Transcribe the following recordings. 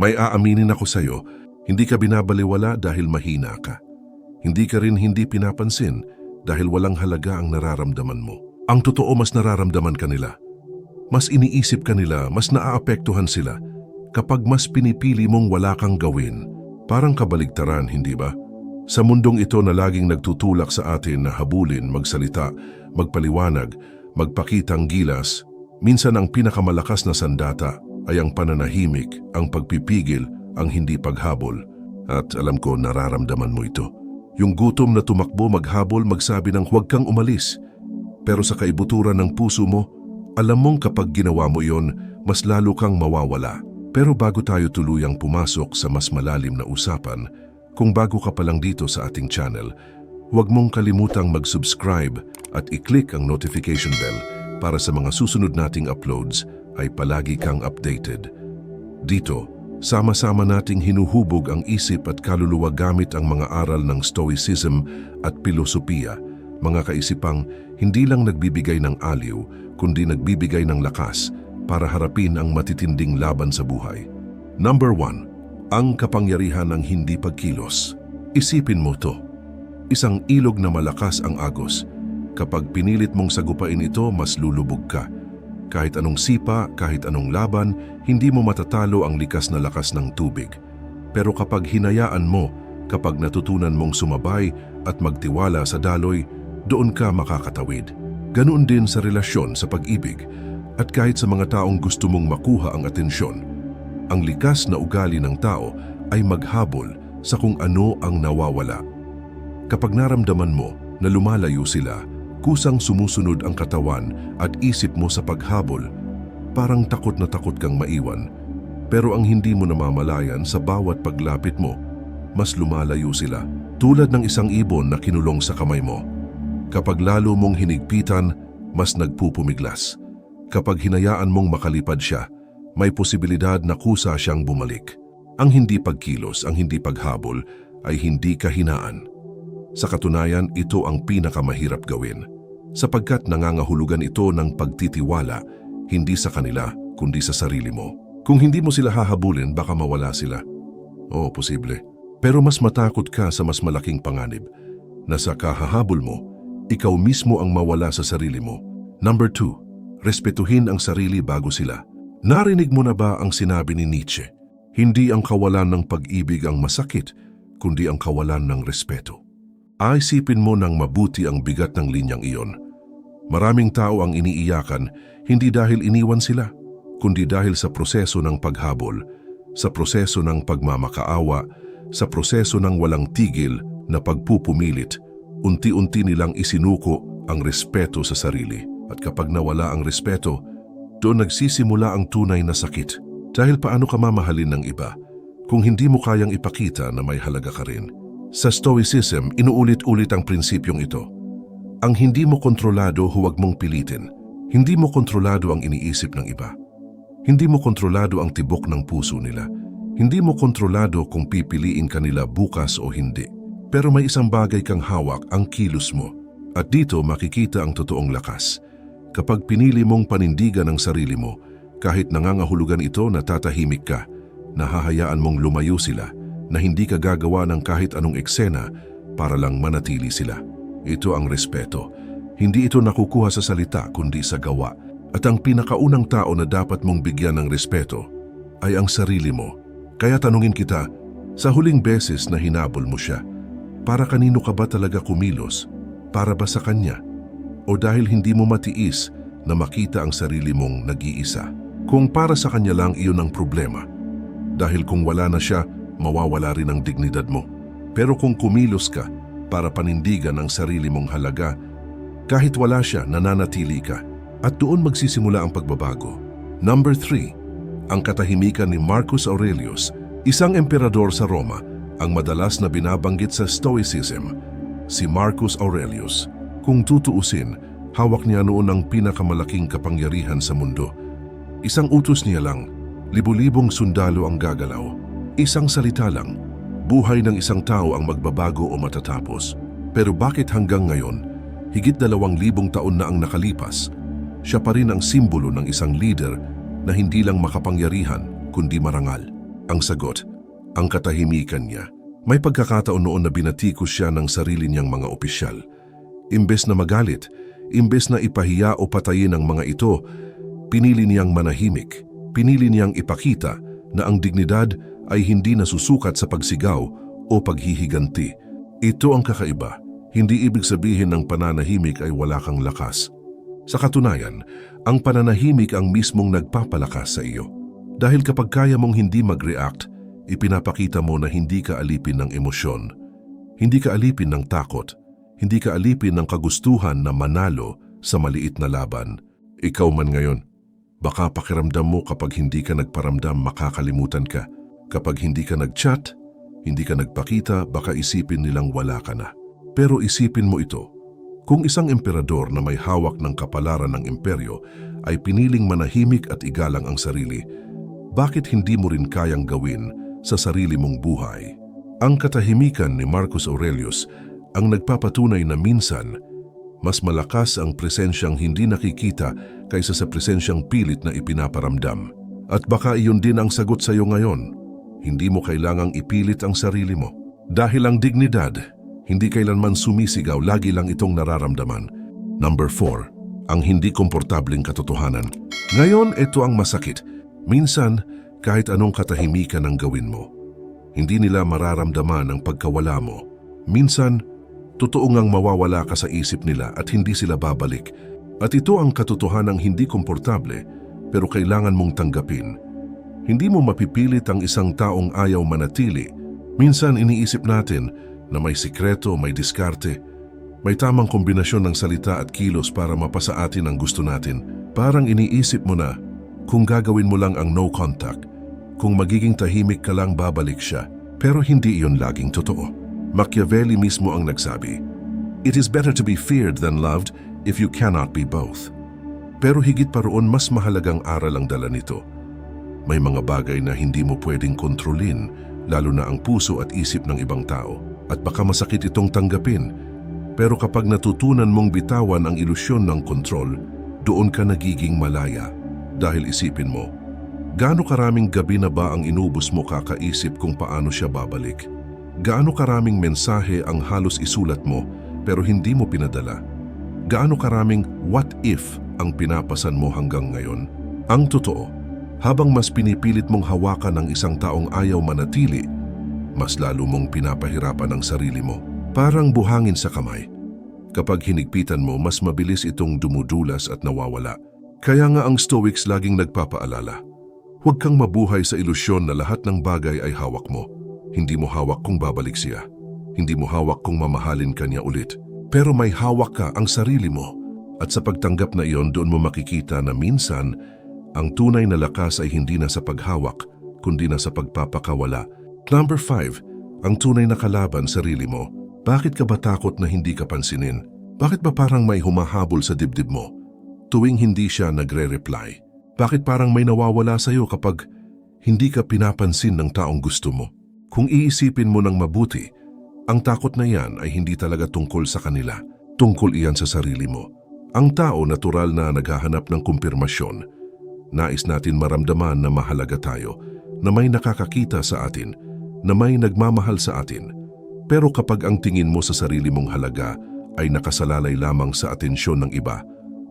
May aaminin ako sa'yo, hindi ka binabaliwala dahil mahina ka. Hindi ka rin hindi pinapansin dahil walang halaga ang nararamdaman mo. Ang totoo mas nararamdaman ka nila. Mas iniisip ka nila, mas naaapektuhan sila kapag mas pinipili mong wala kang gawin. Parang kabaligtaran, hindi ba? Sa mundong ito na laging nagtutulak sa atin na habulin, magsalita, magpaliwanag, magpakitang gilas, minsan ang pinakamalakas na sandata ay ang pananahimik, ang pagpipigil, ang hindi paghabol. At alam ko nararamdaman mo ito. Yung gutom na tumakbo maghabol magsabi ng huwag kang umalis. Pero sa kaibuturan ng puso mo, alam mong kapag ginawa mo yon, mas lalo kang mawawala. Pero bago tayo tuluyang pumasok sa mas malalim na usapan, kung bago ka pa lang dito sa ating channel, huwag mong kalimutang mag-subscribe at i-click ang notification bell para sa mga susunod nating uploads ay palagi kang updated. Dito, sama-sama nating hinuhubog ang isip at kaluluwa gamit ang mga aral ng Stoicism at Pilosopiya, mga kaisipang hindi lang nagbibigay ng aliw, kundi nagbibigay ng lakas para harapin ang matitinding laban sa buhay. Number 1. Ang kapangyarihan ng hindi pagkilos. Isipin mo to. Isang ilog na malakas ang agos. Kapag pinilit mong sagupain ito, mas lulubog ka. Kahit anong sipa, kahit anong laban, hindi mo matatalo ang likas na lakas ng tubig. Pero kapag hinayaan mo, kapag natutunan mong sumabay at magtiwala sa daloy, doon ka makakatawid. Ganoon din sa relasyon sa pag-ibig at kahit sa mga taong gusto mong makuha ang atensyon. Ang likas na ugali ng tao ay maghabol sa kung ano ang nawawala. Kapag naramdaman mo na lumalayo sila, kusang sumusunod ang katawan at isip mo sa paghabol, parang takot na takot kang maiwan. Pero ang hindi mo namamalayan sa bawat paglapit mo, mas lumalayo sila. Tulad ng isang ibon na kinulong sa kamay mo. Kapag lalo mong hinigpitan, mas nagpupumiglas. Kapag hinayaan mong makalipad siya, may posibilidad na kusa siyang bumalik. Ang hindi pagkilos, ang hindi paghabol, ay hindi kahinaan. Sa katunayan, ito ang pinakamahirap gawin. Sapagkat nangangahulugan ito ng pagtitiwala, hindi sa kanila, kundi sa sarili mo. Kung hindi mo sila hahabulin, baka mawala sila. Oo, posible. Pero mas matakot ka sa mas malaking panganib, na sa kahahabol mo, ikaw mismo ang mawala sa sarili mo. Number two, respetuhin ang sarili bago sila. Narinig mo na ba ang sinabi ni Nietzsche? Hindi ang kawalan ng pag-ibig ang masakit, kundi ang kawalan ng respeto. Aisipin mo ng mabuti ang bigat ng linyang iyon. Maraming tao ang iniiyakan hindi dahil iniwan sila, kundi dahil sa proseso ng paghabol, sa proseso ng pagmamakaawa, sa proseso ng walang tigil na pagpupumilit, unti-unti nilang isinuko ang respeto sa sarili. At kapag nawala ang respeto, doon nagsisimula ang tunay na sakit. Dahil paano ka mamahalin ng iba kung hindi mo kayang ipakita na may halaga ka rin. Sa Stoicism, inuulit-ulit ang prinsipyong ito. Ang hindi mo kontrolado, huwag mong pilitin. Hindi mo kontrolado ang iniisip ng iba. Hindi mo kontrolado ang tibok ng puso nila. Hindi mo kontrolado kung pipiliin ka nila bukas o hindi. Pero may isang bagay kang hawak, ang kilos mo. At dito makikita ang totoong lakas. Kapag pinili mong panindigan ang sarili mo, kahit nangangahulugan ito na tatahimik ka, nahahayaan mong lumayo sila, na hindi ka gagawa ng kahit anong eksena para lang manatili sila. Ito ang respeto. Hindi ito nakukuha sa salita kundi sa gawa. At ang pinakaunang tao na dapat mong bigyan ng respeto ay ang sarili mo. Kaya tanungin kita, sa huling beses na hinabol mo siya, para kanino ka ba talaga kumilos? Para ba sa kanya? O dahil hindi mo matiis na makita ang sarili mong nag-iisa? Kung para sa kanya lang iyon ang problema. Dahil kung wala na siya, mawawala rin ang dignidad mo. Pero kung kumilos ka para panindigan ang sarili mong halaga, kahit wala siya, nananatili ka. At doon magsisimula ang pagbabago. Number 3. Ang katahimikan ni Marcus Aurelius, isang emperador sa Roma, ang madalas na binabanggit sa Stoicism, si Marcus Aurelius. Kung tutuusin, hawak niya noon ang pinakamalaking kapangyarihan sa mundo. Isang utos niya lang, libu-libong sundalo ang gagalaw. Isang salita lang, buhay ng isang tao ang magbabago o matatapos. Pero bakit hanggang ngayon, higit dalawang libong taon na ang nakalipas, siya pa rin ang simbolo ng isang leader na hindi lang makapangyarihan kundi marangal. Ang sagot, ang katahimikan niya. May pagkakataon noon na binatikos siya ng sarili niyang mga opisyal. Imbes na magalit, imbes na ipahiya o patayin ang mga ito, pinili niyang manahimik. Pinili niyang ipakita na ang dignidad ay hindi nasusukat sa pagsigaw o paghihiganti. Ito ang kakaiba. Hindi ibig sabihin ng pananahimik ay wala kang lakas. Sa katunayan, ang pananahimik ang mismong nagpapalakas sa iyo. Dahil kapag kaya mong hindi mag-react, ipinapakita mo na hindi ka alipin ng emosyon. Hindi ka alipin ng takot. Hindi ka alipin ng kagustuhan na manalo sa maliit na laban. Ikaw man ngayon, baka pakiramdam mo kapag hindi ka nagparamdam makakalimutan ka. Kapag hindi ka nag-chat, hindi ka nagpakita, baka isipin nilang wala ka na. Pero isipin mo ito, kung isang emperador na may hawak ng kapalaran ng imperyo ay piniling manahimik at igalang ang sarili, bakit hindi mo rin kayang gawin sa sarili mong buhay? Ang katahimikan ni Marcus Aurelius ang nagpapatunay na minsan, mas malakas ang presensyang hindi nakikita kaysa sa presensyang pilit na ipinaparamdam. At baka iyon din ang sagot sa iyo ngayon. Hindi mo kailangang ipilit ang sarili mo. Dahil ang dignidad, hindi kailanman sumisigaw, lagi lang itong nararamdaman. Number 4. Ang hindi komportabling katotohanan. Ngayon, ito ang masakit. Minsan, kahit anong katahimikan ang gawin mo, hindi nila mararamdaman ang pagkawala mo. Minsan, totoo ngang mawawala ka sa isip nila at hindi sila babalik. At ito ang katotohanang hindi komportable pero kailangan mong tanggapin. Hindi mo mapipilit ang isang taong ayaw manatili. Minsan iniisip natin na may sikreto, may diskarte, may tamang kombinasyon ng salita at kilos para mapasa atin ang gusto natin. Parang iniisip mo na kung gagawin mo lang ang no contact, kung magiging tahimik ka lang babalik siya. Pero hindi iyon laging totoo. Machiavelli mismo ang nagsabi, It is better to be feared than loved if you cannot be both. Pero higit pa roon mas mahalagang aral ang dala nito. May mga bagay na hindi mo pwedeng kontrolin, lalo na ang puso at isip ng ibang tao. At baka masakit itong tanggapin. Pero kapag natutunan mong bitawan ang ilusyon ng kontrol, doon ka nagiging malaya. Dahil isipin mo, gaano karaming gabi na ba ang inubos mo kakaisip kung paano siya babalik? Gaano karaming mensahe ang halos isulat mo pero hindi mo pinadala? Gaano karaming what if ang pinapasan mo hanggang ngayon? Ang totoo, habang mas pinipilit mong hawakan ng isang taong ayaw manatili, mas lalo mong pinapahirapan ang sarili mo. Parang buhangin sa kamay. Kapag hinigpitan mo, mas mabilis itong dumudulas at nawawala. Kaya nga ang Stoics laging nagpapaalala. Huwag kang mabuhay sa ilusyon na lahat ng bagay ay hawak mo. Hindi mo hawak kung babalik siya. Hindi mo hawak kung mamahalin ka niya ulit. Pero may hawak ka ang sarili mo. At sa pagtanggap na iyon, doon mo makikita na minsan, ang tunay na lakas ay hindi na sa paghawak, kundi na sa pagpapakawala. Number 5. Ang tunay na kalaban, sarili mo. Bakit ka ba takot na hindi ka pansinin? Bakit ba parang may humahabol sa dibdib mo? Tuwing hindi siya nagre-reply. Bakit parang may nawawala sa iyo kapag hindi ka pinapansin ng taong gusto mo? Kung iisipin mo ng mabuti, ang takot na yan ay hindi talaga tungkol sa kanila. Tungkol iyan sa sarili mo. Ang tao natural na naghahanap ng kumpirmasyon. Nais natin maramdaman na mahalaga tayo, na may nakakakita sa atin, na may nagmamahal sa atin. Pero kapag ang tingin mo sa sarili mong halaga ay nakasalalay lamang sa atensyon ng iba,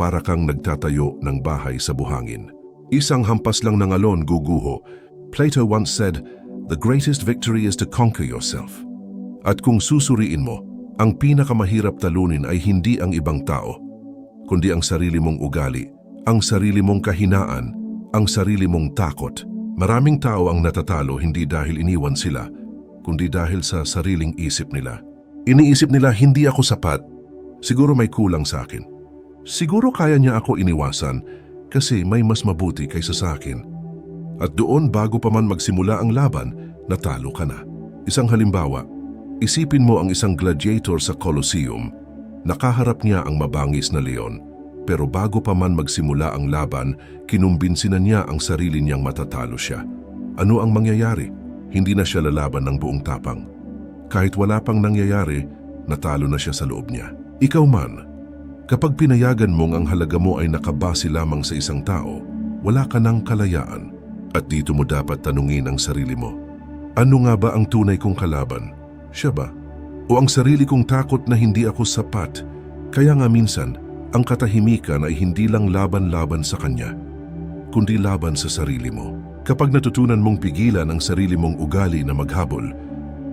para kang nagtatayo ng bahay sa buhangin. Isang hampas lang ng alon guguho. Plato once said, The greatest victory is to conquer yourself. At kung susuriin mo, ang pinakamahirap talunin ay hindi ang ibang tao, kundi ang sarili mong ugali, ang sarili mong kahinaan, ang sarili mong takot. Maraming tao ang natatalo hindi dahil iniwan sila, kundi dahil sa sariling isip nila. Iniisip nila hindi ako sapat, siguro may kulang sa akin. Siguro kaya niya ako iniwasan kasi may mas mabuti kaysa sa akin. At doon bago pa man magsimula ang laban, natalo ka na. Isang halimbawa, isipin mo ang isang gladiator sa Colosseum. Nakaharap niya ang mabangis na leon. Pero bago pa man magsimula ang laban, kinumbinsi na niya ang sarili niyang matatalo siya. Ano ang mangyayari? Hindi na siya lalaban ng buong tapang. Kahit wala pang nangyayari, natalo na siya sa loob niya. Ikaw man, kapag pinayagan mong ang halaga mo ay nakabase lamang sa isang tao, wala ka ng kalayaan. At dito mo dapat tanungin ang sarili mo. Ano nga ba ang tunay kong kalaban? Siya ba? O ang sarili kong takot na hindi ako sapat? Kaya nga minsan, ang katahimikan ay hindi lang laban-laban sa kanya, kundi laban sa sarili mo. Kapag natutunan mong pigilan ang sarili mong ugali na maghabol,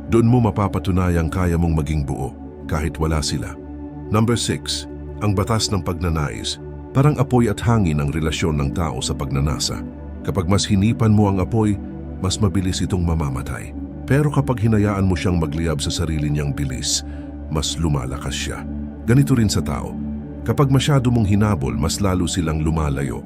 doon mo mapapatunayang kaya mong maging buo kahit wala sila. Number 6. Ang batas ng pagnanais. Parang apoy at hangin ang relasyon ng tao sa pagnanasa. Kapag mas hinipan mo ang apoy, mas mabilis itong mamamatay. Pero kapag hinayaan mo siyang magliyab sa sarili niyang bilis, mas lumalakas siya. Ganito rin sa tao. Kapag masyado mong hinabol, mas lalo silang lumalayo.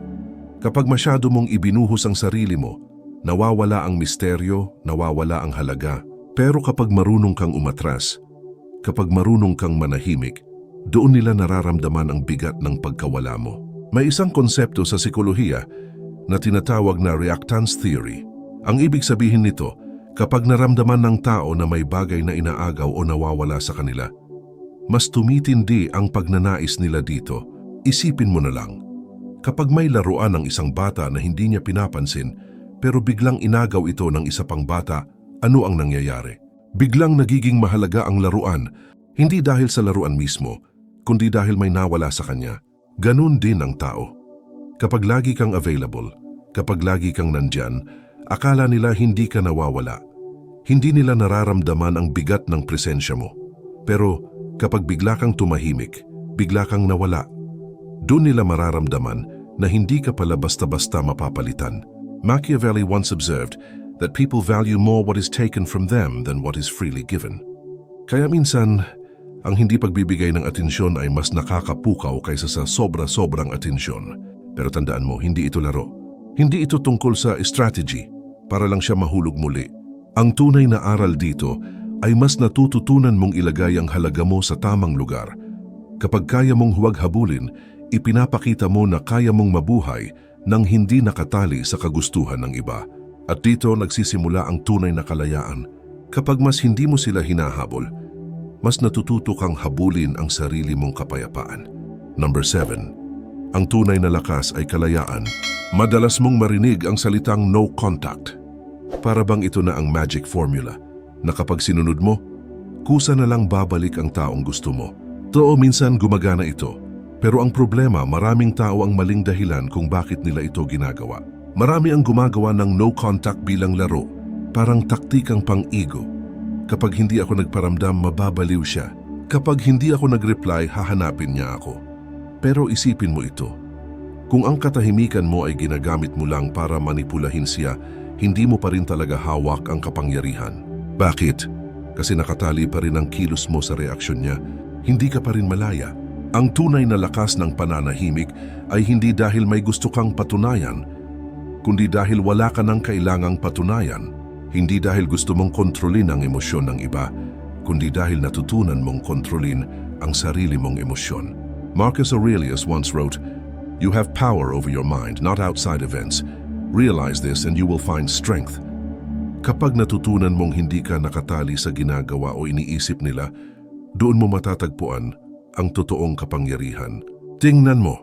Kapag masyado mong ibinuhos ang sarili mo, nawawala ang misteryo, nawawala ang halaga. Pero kapag marunong kang umatras, kapag marunong kang manahimik, doon nila nararamdaman ang bigat ng pagkawala mo. May isang konsepto sa sikolohiya na tinatawag na reactance theory. Ang ibig sabihin nito, kapag naramdaman ng tao na may bagay na inaagaw o nawawala sa kanila, mas tumitindi ang pagnanais nila dito. Isipin mo na lang, kapag may laruan ng isang bata na hindi niya pinapansin pero biglang inagaw ito ng isa pang bata, ano ang nangyayari? Biglang nagiging mahalaga ang laruan, hindi dahil sa laruan mismo, kundi dahil may nawala sa kanya. Ganun din ang tao. Kapag lagi kang available, kapag lagi kang nandyan, akala nila hindi ka nawawala. Hindi nila nararamdaman ang bigat ng presensya mo. Pero kapag bigla kang tumahimik, bigla kang nawala, doon nila mararamdaman na hindi ka pala basta-basta mapapalitan. Machiavelli once observed that people value more what is taken from them than what is freely given. Kaya minsan, ang hindi pagbibigay ng atensyon ay mas nakakapukaw kaysa sa sobra-sobrang atensyon. Pero tandaan mo, hindi ito laro. Hindi ito tungkol sa strategy para lang siya mahulog muli. Ang tunay na aral dito ay mas natututunan mong ilagay ang halaga mo sa tamang lugar. Kapag kaya mong huwag habulin, ipinapakita mo na kaya mong mabuhay nang hindi nakatali sa kagustuhan ng iba. At dito nagsisimula ang tunay na kalayaan. Kapag mas hindi mo sila hinahabol, mas natututo kang habulin ang sarili mong kapayapaan. Number 7. Ang tunay na lakas ay kalayaan. Madalas mong marinig ang salitang no contact. Para bang ito na ang magic formula na kapag sinunod mo, kusa na lang babalik ang taong gusto mo. Too minsan gumagana ito, pero ang problema maraming tao ang maling dahilan kung bakit nila ito ginagawa. Marami ang gumagawa ng no contact bilang laro, parang taktikang pang-ego. Kapag hindi ako nagparamdam, mababaliw siya. Kapag hindi ako nag-reply, hahanapin niya ako. Pero isipin mo ito. Kung ang katahimikan mo ay ginagamit mo lang para manipulahin siya, hindi mo pa rin talaga hawak ang kapangyarihan. Bakit? Kasi nakatali pa rin ang kilos mo sa reaksyon niya. Hindi ka pa rin malaya. Ang tunay na lakas ng pananahimik ay hindi dahil may gusto kang patunayan, kundi dahil wala ka ng kailangang patunayan. Hindi dahil gusto mong kontrolin ang emosyon ng iba, kundi dahil natutunan mong kontrolin ang sarili mong emosyon. Marcus Aurelius once wrote, You have power over your mind, not outside events. Realize this and you will find strength. Kapag natutunan mong hindi ka nakatali sa ginagawa o iniisip nila, doon mo matatagpuan ang totoong kapangyarihan. Tingnan mo,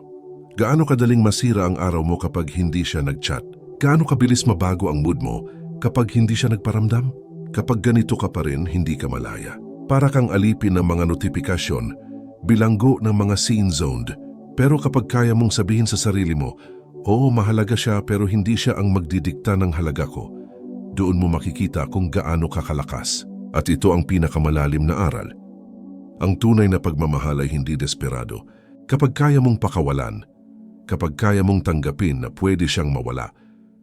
gaano kadaling masira ang araw mo kapag hindi siya nag-chat? Gaano kabilis mabago ang mood mo kapag hindi siya nagparamdam? Kapag ganito ka pa rin, hindi ka malaya. Para kang alipin ng mga notifikasyon, bilanggo ng mga scene-zoned. Pero kapag kaya mong sabihin sa sarili mo, Oo, mahalaga siya pero hindi siya ang magdidikta ng halaga ko. Doon mo makikita kung gaano kakalakas. At ito ang pinakamalalim na aral. Ang tunay na pagmamahal ay hindi desperado. Kapag kaya mong pakawalan, kapag kaya mong tanggapin na pwede siyang mawala,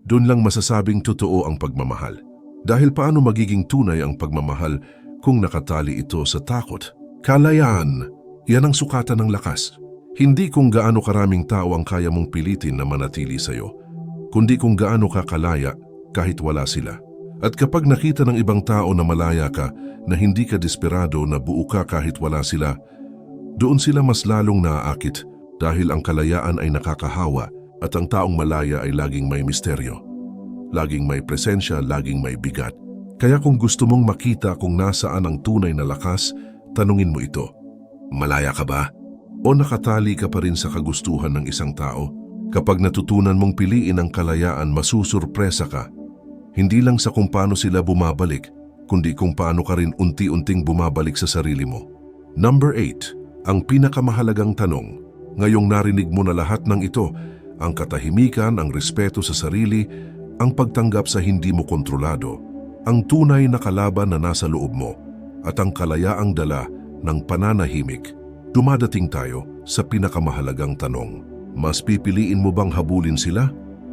doon lang masasabing totoo ang pagmamahal. Dahil paano magiging tunay ang pagmamahal kung nakatali ito sa takot? Kalayaan, yan ang sukatan ng lakas. Hindi kung gaano karaming tao ang kaya mong pilitin na manatili sa'yo, kundi kung gaano ka kalaya kahit wala sila. At kapag nakita ng ibang tao na malaya ka, na hindi ka desperado na buo ka kahit wala sila, doon sila mas lalong naaakit dahil ang kalayaan ay nakakahawa at ang taong malaya ay laging may misteryo. Laging may presensya, laging may bigat. Kaya kung gusto mong makita kung nasaan ang tunay na lakas, tanungin mo ito. Malaya ka ba? O nakatali ka pa rin sa kagustuhan ng isang tao? Kapag natutunan mong piliin ang kalayaan, masusurpresa ka. Hindi lang sa kung paano sila bumabalik, kundi kung paano ka rin unti-unting bumabalik sa sarili mo. Number 8. Ang pinakamahalagang tanong. Ngayong narinig mo na lahat ng ito, ang katahimikan, ang respeto sa sarili, ang pagtanggap sa hindi mo kontrolado, ang tunay na kalaban na nasa loob mo, at ang kalayaang dala ng pananahimik. Dumadating tayo sa pinakamahalagang tanong. Mas pipiliin mo bang habulin sila?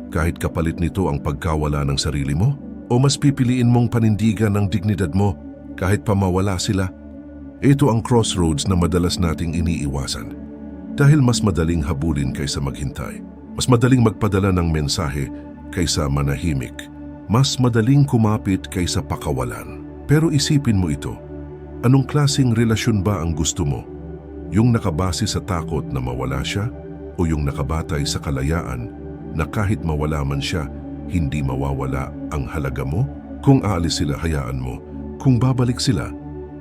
Kahit kapalit nito ang pagkawala ng sarili mo? O mas pipiliin mong panindigan ang dignidad mo kahit pamawala sila? Ito ang crossroads na madalas nating iniiwasan. Dahil mas madaling habulin kaysa maghintay. Mas madaling magpadala ng mensahe kaysa manahimik. Mas madaling kumapit kaysa pakawalan. Pero isipin mo ito. Anong klasing relasyon ba ang gusto mo? Yung nakabase sa takot na mawala siya o yung nakabatay sa kalayaan na kahit mawala man siya, hindi mawawala ang halaga mo? Kung aalis sila, hayaan mo. Kung babalik sila,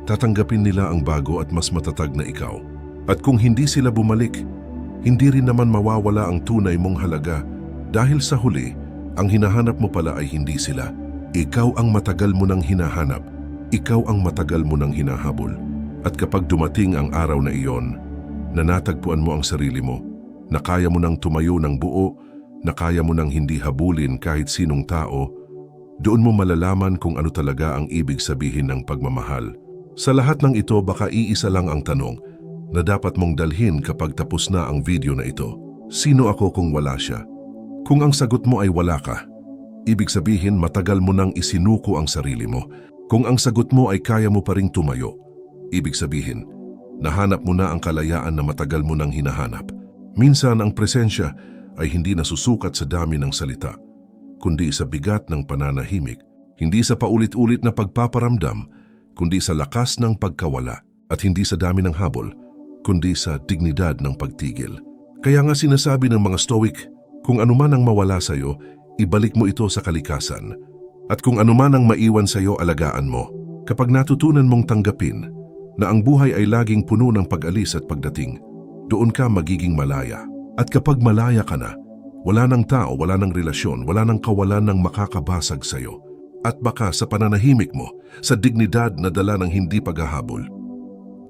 tatanggapin nila ang bago at mas matatag na ikaw. At kung hindi sila bumalik, hindi rin naman mawawala ang tunay mong halaga dahil sa huli, ang hinahanap mo pala ay hindi sila. Ikaw ang matagal mo nang hinahanap. Ikaw ang matagal mo nang hinahabol. At kapag dumating ang araw na iyon, na natagpuan mo ang sarili mo, na kaya mo nang tumayo ng buo, na kaya mo nang hindi habulin kahit sinong tao, doon mo malalaman kung ano talaga ang ibig sabihin ng pagmamahal. Sa lahat ng ito, baka iisa lang ang tanong na dapat mong dalhin kapag tapos na ang video na ito. Sino ako kung wala siya? Kung ang sagot mo ay wala ka, ibig sabihin matagal mo nang isinuko ang sarili mo. Kung ang sagot mo ay kaya mo pa ring tumayo, ibig sabihin, nahanap mo na ang kalayaan na matagal mo nang hinahanap. Minsan ang presensya ay hindi nasusukat sa dami ng salita, kundi sa bigat ng pananahimik, hindi sa paulit-ulit na pagpaparamdam, kundi sa lakas ng pagkawala at hindi sa dami ng habol, kundi sa dignidad ng pagtigil. Kaya nga sinasabi ng mga Stoic, kung anuman ang mawala sa iyo, ibalik mo ito sa kalikasan. At kung anuman ang maiwan sa iyo, alagaan mo. Kapag natutunan mong tanggapin na ang buhay ay laging puno ng pag-alis at pagdating, doon ka magiging malaya. At kapag malaya ka na, wala ng tao, wala ng relasyon, wala ng kawalan ng makakabasag sa iyo. At baka sa pananahimik mo, sa dignidad na dala ng hindi paghahabol,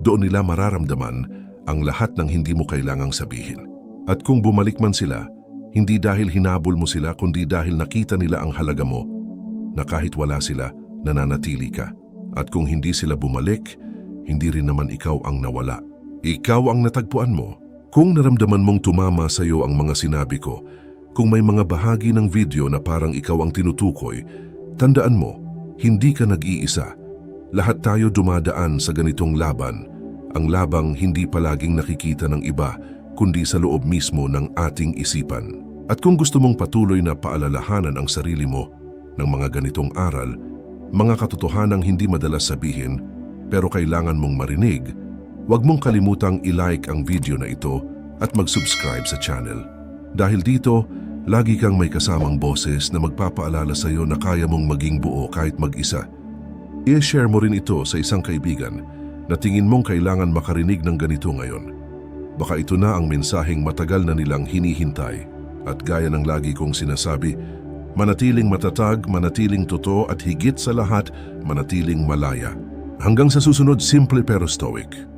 doon nila mararamdaman ang lahat ng hindi mo kailangang sabihin. At kung bumalik man sila, hindi dahil hinabol mo sila kundi dahil nakita nila ang halaga mo na kahit wala sila, nananatili ka. At kung hindi sila bumalik, hindi rin naman ikaw ang nawala. Ikaw ang natagpuan mo. Kung naramdaman mong tumama sa iyo ang mga sinabi ko, kung may mga bahagi ng video na parang ikaw ang tinutukoy, tandaan mo, hindi ka nag-iisa. Lahat tayo dumadaan sa ganitong laban. Ang labang hindi palaging nakikita ng iba, kundi sa loob mismo ng ating isipan. At kung gusto mong patuloy na paalalahanan ang sarili mo ng mga ganitong aral, mga katotohanang hindi madalas sabihin, pero kailangan mong marinig, huwag mong kalimutang i-like ang video na ito at mag-subscribe sa channel. Dahil dito, lagi kang may kasamang boses na magpapaalala sa iyo na kaya mong maging buo kahit mag-isa. I-share mo rin ito sa isang kaibigan na tingin mong kailangan makarinig ng ganito ngayon. Baka ito na ang mensaheng matagal na nilang hinihintay at gaya ng lagi kong sinasabi, manatiling matatag, manatiling totoo at higit sa lahat, manatiling malaya. Hanggang sa susunod, simple pero stoic.